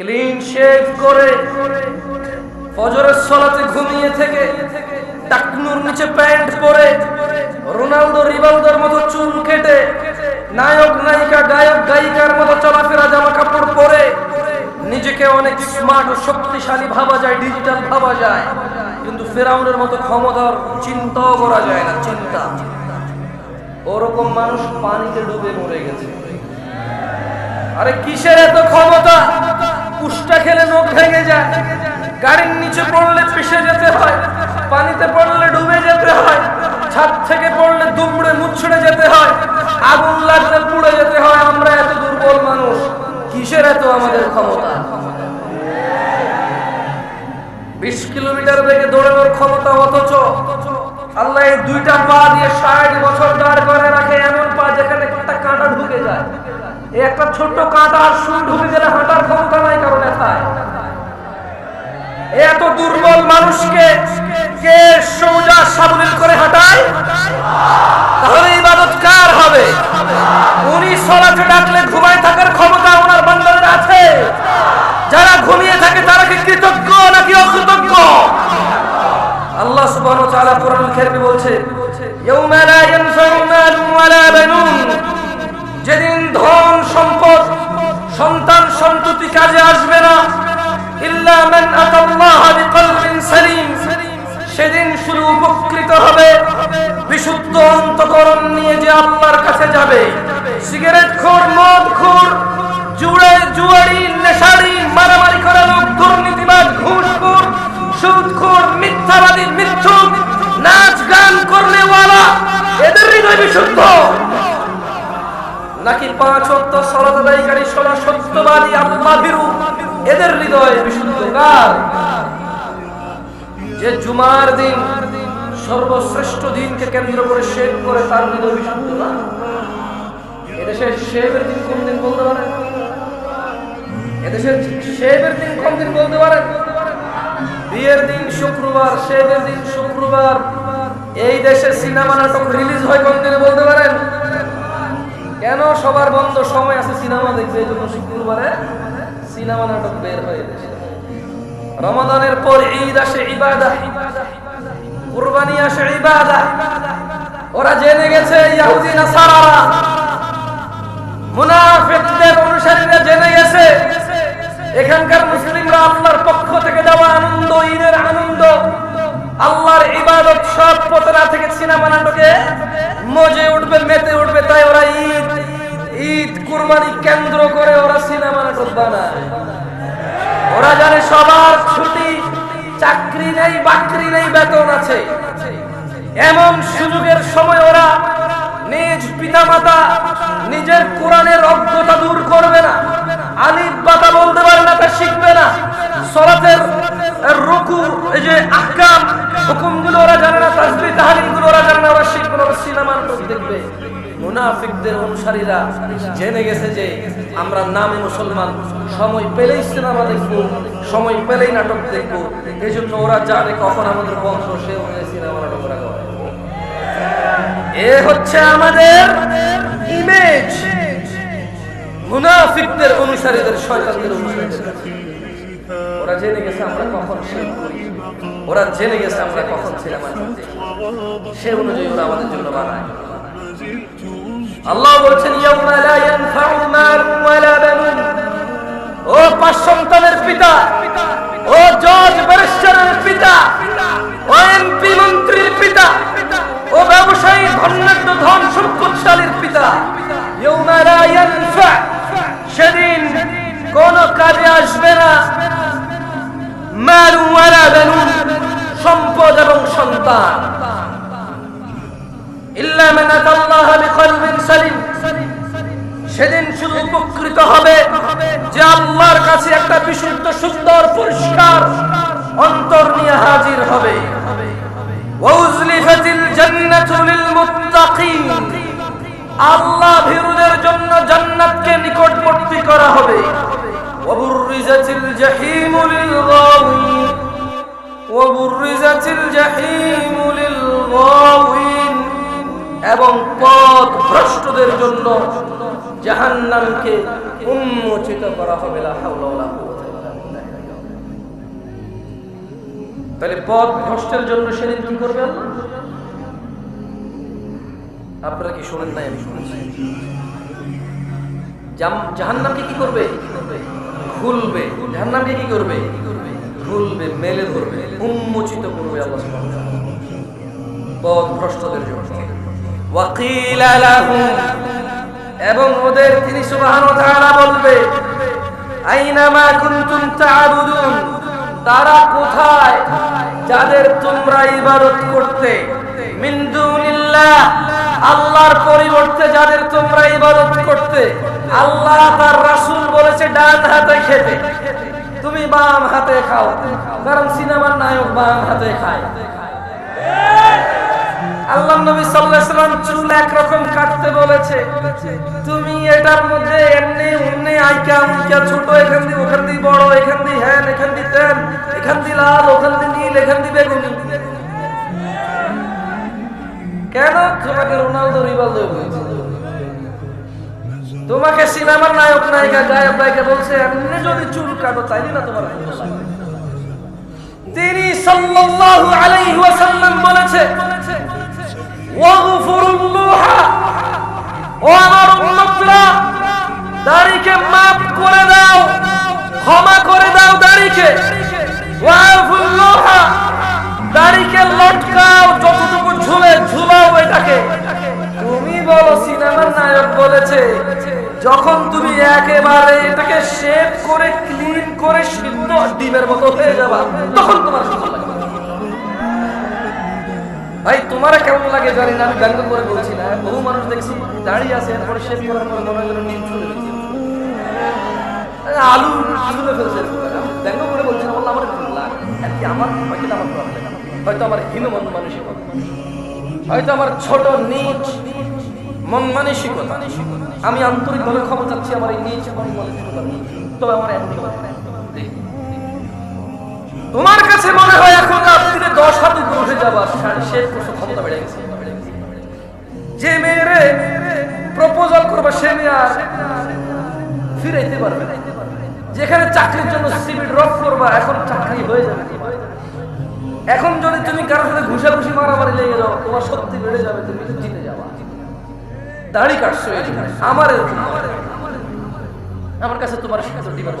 Clean shave করে ফজরের সলাতে ঘুমিয়ে থেকে টাকনুর নিচে প্যান্ট পরে রোনালদো রিভালদোর মতো চুল কেটে নায়ক, নায়িকা, গায়ক, গায়িকার মতো চলাফেরা জামা কাপড় পরে নিজেকে অনেক স্মার্ট ও শক্তিশালী ভাবা যায় ডিজিটাল ভাবা যায়। কিন্তু ফেরাউনের মতো ক্ষমতার চিন্তাও করা যায় না, চিন্তা। ওরকম মানুষ পানিতে ডুবে মরে গেছে। আরে কিসের এত ক্ষমতা? পুষ্টা খেলে নখ ভেঙে যায়। গাড়ির নিচে পড়লে পিষে যেতে হয়, পানিতে পড়লে ডুবে যেতে হয়, ছাদ থেকে পড়লে দুমড়ে মুছড়ে যেতে হয়, আগুন লাগলে পুড়ে যেতে হয়, আমরা এত দুর্বল মানুষ, কিসের এত আমাদের ক্ষমতা? বিশ কিলোমিটার বেগে দৌড়ানোর ক্ষমতা অথচ আল্লাহ এই দুইটা পা দিয়ে ষাট বছর দাঁড় করে রাখে, এমন পা যেখানে একটা কাঁটা ঢুকে যায়। একটা ছোট্ট কাঁটা আর সুই হাঁটার ক্ষমতা নাই কারও ব্যথায় এত দুর্বল মানুষকে কে সোজা সাবলীল করে হাঁটায়? তাহলে ইবাদত কার হবে? উনি সলাতে ডাকলে ঘুমায় থাকার ক্ষমতা ওনার বান্দারের আছে। যারা ঘুমিয়ে থাকে তারা কি কৃতজ্ঞ নাকি অকৃতজ্ঞ? আল্লাহ সুবহানাহু ওয়া তাআলা কোরআন কারীমে বলছে, ইয়াউমা লা ইয়ানফাউ মালুন ওয়ালা বানুন। যেদিন কাজে আসবে না। ইল্লা মান আতাল্লাহ বিকলবিন সালিম। সেদিন শুধু উপকৃত হবে। বিশুদ্ধ অন্তকরণ নিয়ে যে আল্লাহর কাছে যাবে। সিগারেট খোর, মদ খোর, জুড়ে জুয়ারি, নেশারি, মারামারি করা লোক দুর্নীতিবাদ ঘুষখোর, সুদখোর, মিথ্যাবাদী, মিথ্যুক, নাচ গান করলে ওয়ালা এদের হৃদয় বিশুদ্ধ। নাকি পাঁচ অর্থ সরদায়কারী সোনা সত্যবাদী, আল্লাহ ভীরু, এদের হৃদয় বিশুদ্ধ কার যে জুমার দিন, সর্বশ্রেষ্ঠ দিনকে কেন্দ্র করে শেভ করে, তার হৃদয় বিশুদ্ধ না? এদেশে শেভের দিন কোন দিন বলতে পারেন? এদেশের শেভের দিন কোন দিন বলতে পারেন? বিয়ের দিন শুক্রবার শেভের দিন শুক্রবার। এই দেশে সিনেমা নাটক রিলিজ হয় কোন দিনে বলতে পারেন? কেন সবার বন্ধ সময় আছে সিনেমা দেখবে এই জন্য শুক্রবারে? সিনেমা নাটক বের হয়ে দেশে রমাদানের পর ঈদ আসে ইবাদা। কুরবানি আসে ইবাদা। ওরা জেনে গেছে ইহুদি নাসারারা। মুনাফিকদের অনুসারীরা জেনে গেছে। এখানকার মুসলিমরা আল্লাহর পক্ষ থেকে দেওয়া আনন্দ, ঈদের আনন্দ। আল্লাহর ইবাদত সব পতনা থেকে সিনেমা নাটকে মজে উঠবে, মেতে উঠবে কুরবানি কেন্দ্র করে ওরা সিনেমা নাটক বানায়। ওরা জানে সবার ছুটি, চাকরি নেই, বাকরি নেই, বেতন আছে। এমন সুযোগের সময় ওরা নিজ পিতামাতা নিজের কোরআনের অজ্ঞতা দূর করবে না। আলিফ বাতা বলতে পারে না, তা শিখবে না। সলাতের রুকু, এই যে আহকাম হুকুমগুলো ওরা জানে না ওরা জানে না ওরা শিখবে দেখবে। মুনাফিকদের অনুসারীরা জেনে গেছে যে আমরা নামে মুসলমান। সময় পেলেই সিনেমা দেখব, সময় পেলেই নাটক দেখব। এই জন্য ওরা জানে কখন আমাদের বংশ, সে সিনেমা নাটক ওরা এ হচ্ছে আমাদের ইমেজ মুনাফিকদের অনুসারীদের, শয়তানদের অনুসারীদের। ওরা জেনে গেছে আমরা কখন ওরা জেনে গেছে আমরা কখন দেখি সে অনুযায়ী ওরা আমাদের জন্য বানায়। আল্লাহ বলছেন ও পাঁচ সন্তানের পিতা, ও জজ ব্যারিস্টারের পিতা, ও এমপি মন্ত্রীর পিতা, ও ব্যবসায়ী ধন্যাঢ্য ধন সম্পদশালীর পিতা। সেদিন কোন কাজে আসবে না। সম্পদ এবং সন্তান। সেদিন শুধু উপকৃত হবে যে আল্লাহর কাছে একটা বিশুদ্ধ, সুন্দর, পরিষ্কার অন্তর নিয়ে হাজির হবে। আল্লাহ ভীরুদের জন্য জান্নাতকে নিকটবর্তী করা হবে। وبرزت الجحيم للغاوين, وبرزت الجحيم للغاوين এবং পথ ভ্রষ্টদের জন্য জাহান্নামকে উন্মোচিত করা হবে, লা হাওলা ওয়ালা কুওয়াতা তাহলে পথ ভ্রষ্টের জন্য সেদিন কি করবে আপনারা কি শোনেন নাই আমি শুনেছি? জাহান্নামকে কি করবে কি করবে? খুলবে জাহান্নামকে কি করবে? খুলবে মেলে ধরবে, উন্মোচিত করবে আল্লাহ পথ ভ্রষ্টদের জন্য। ওয়াকিল এবং ওদের তিনি সুবহানাহু ওয়া তাআলা বলবে আইনামা কুনতুম তা'বুদুন তারা কোথায়? যাদের তোমরা ইবাদত করতে। মিন দুনিল্লাহ, আল্লাহর পরিবর্তে যাদের তোমরা ইবাদত করতে। আল্লাহ তার রাসূল বলেছে, ডান হাতে খেতে। তুমি বাম হাতে খাও, কারণ সিনেমার নায়ক বাম হাতে খায়। আল্লাহ নবী সাল্লাম চুল একরকম কাটতে বলেছে, তুমি এটার মধ্যে এমনি আইকা, উইকা, ছোট, এখান দিয়ে ওখান দিয়ে বড়, এখান দিয়ে হ্যান, এখান দিয়ে তেন এখান দিয়ে লাল, ওখান দিয়ে নীল, এখান দিয়ে বেগুনি। কেন? তোমাকে রোনালদো রিভালদো বলছে তোমাকে সিনেমার নায়ক, নায়িকা, গায়ক, গায়িকা বলছে, এমনি যদি চুল কাটো, তাইলে না তোমার তিনি সাল্লাল্লাহু আলাইহি ওয়াসাল্লাম বলেছে ওয়াগফিরুল্লাহ ও আমার উম্মতরা, দাড়িকে maaf করে দাও, ক্ষমা করে দাও দাড়িকে। ওয়াফুল্লাহ একেবারে এটাকে শেভ করে ক্লিন করে সিদ্ধ ডিমের মতো হয়ে যাবা। তখন তোমার ভাই, তোমার কেমন লাগে জানি না, আমি ব্যঙ্গ করে বলছি না। বহু মানুষ দেখছি দাঁড়িয়ে আছে, এরপরে শেষ করার পরে মনে নিম ছুঁড়ে দিচ্ছে। আলু ছুঁড়ে ফেলছে ব্যঙ্গ করে বলছি না, বললাম আমার একটু লাগে। আমার, হয়তো আমার প্রবলেম হয়তো আমার হীনমন মানসিকতা। হয়তো আমার ছোট, নিচ, মন মানসিকতা। আমি আন্তরিকভাবে ক্ষমা চাচ্ছি আমার এই নিয়ে। তবে আমার তোমার কাছে মনে হয় এখন রাত্রিরে দশ হাত উপরে উঠে যাবার শেষ করছ ক্ষমতা বেড়ে গেছে যে মেয়েরে প্রপোজাল করবে সে মেয়ে আর ফিরাইতে পারবে। যেখানে চাকরির জন্য সিবি ড্রপ করবা, এখন চাকরি হয়ে যাবে এখন যদি তুমি কারোর সাথে ঘুষাঘুষি মারামারি লেগে যাও, তোমার সত্যি বেড়ে যাবে, তুমি জিতে যাবা দাড়ি কাটছো আমার আমার কাছে তোমার শিক্ষা দিবার